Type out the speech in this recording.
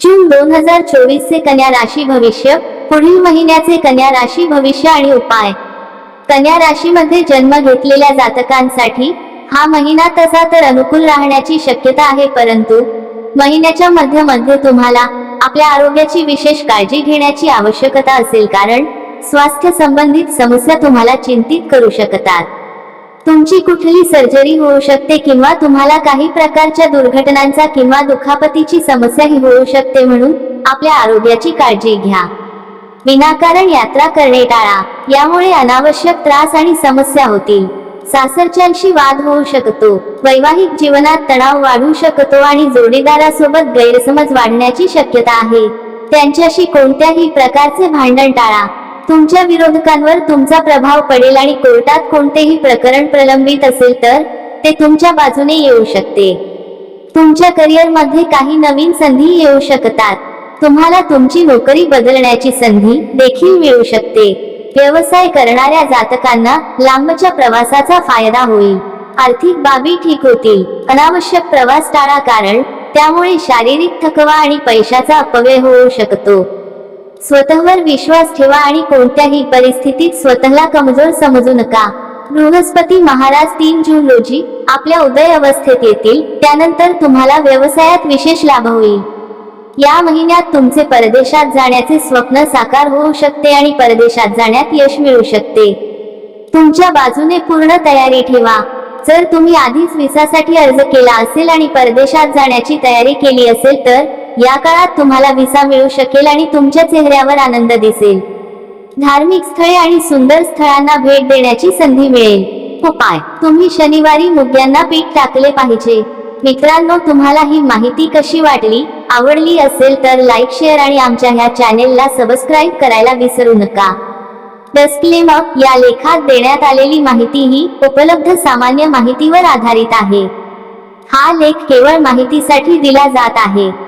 जून दोन हजार चोवीस चे कन्या राशी भविष्य पुढील महिन्याचे कन्या राशी भविष्य आणि उपाय. कन्या राशीमध्ये जन्म घेतलेल्या जातकांसाठी हा महिना तसा तर अनुकूल राहण्याची शक्यता आहे परंतु महिन्याच्या मध्यमध्ये तुम्हाला आपल्या आरोग्याची विशेष काळजी घेण्याची आवश्यकता असेल कारण स्वास्थ्य संबंधित समस्या तुम्हाला चिंतित करू शकतात. तुमची कुठली सर्जरी होऊ शकते किंवा तुम्हाला काही प्रकारच्या दुर्घटनांचा किंवा दुखापतीची समस्याही होऊ शकते म्हणून आपल्या आरोग्याची काळजी घ्या. विनाकारण यात्रा करणे टाळा. यामुळे अनावश्यक त्रास आणि समस्या होतील. सासरच्यांशी वाद होऊ शकतो. वैवाहिक जीवनात तणाव वाढू शकतो आणि जोडीदारासोबत गैरसमज वाढण्याची शक्यता आहे. त्यांच्याशी कोणत्याही प्रकारचे भांडण टाळा. तुमच्या विरोधकांवर तुमचा प्रभाव पडेल आणि कोर्टात कोणतेही प्रकरण प्रलंबित असेल तर ते तुमच्या बाजूने येऊ शकते. तुमच्या करिअरमध्ये काही नवीन संधी येऊ शकतात. तुम्हाला तुमची नोकरी बदलण्याची संधी देखील मिळू शकते. व्यवसाय करणाऱ्या जातकांना लांबच्या प्रवासाचा फायदा होईल. आर्थिक बाबी ठीक होतील. अनावश्यक प्रवास टाळा कारण त्यामुळे शारीरिक थकवा आणि पैशाचा अपव्यय होऊ शकतो. स्वतःवर विश्वास ठेवा आणि कोणत्याही परिस्थितीत स्वतःला कमजोर समजू नका. बृहस्पती महाराज तीन जून रोजी आपल्या उदय अवस्थेत येतील त्यानंतर तुम्हाला व्यवसायात विशेष लाभ होईल. या महिन्यात तुमचे परदेशात जाण्याचे स्वप्न साकार होऊ शकते आणि परदेशात जाण्यात यश मिळू शकते. तुमच्या बाजूने पूर्ण तयारी ठेवा. जर तुम्ही आधीच विसासाठी अर्ज केला असेल आणि परदेशात जाण्याची तयारी केली असेल तर या काळात तुम्हाला विसा मिळू शकेल आणि तुमच्या चेहऱ्यावर आनंद दिसेल. धार्मिक स्थळे आणि सुंदर स्थळांना भेट देण्याची संधी मिळेल. हो उपाय तुम्ही शनिवारी मुद्द्यांना पीठ टाकले पाहिजे. मित्रांनो तुम्हाला ही माहिती कशी वाटली आवडली असेल तर लाईक शेअर आणि आमच्या ह्या चॅनेलला सबस्क्राईब करायला विसरू नका. डिस्क्लेमर या लेखात देण्यात आलेली माहिती ही उपलब्ध सामान्य माहितीवर आधारित आहे. हा लेख केवळ माहितीसाठी दिला जात आहे.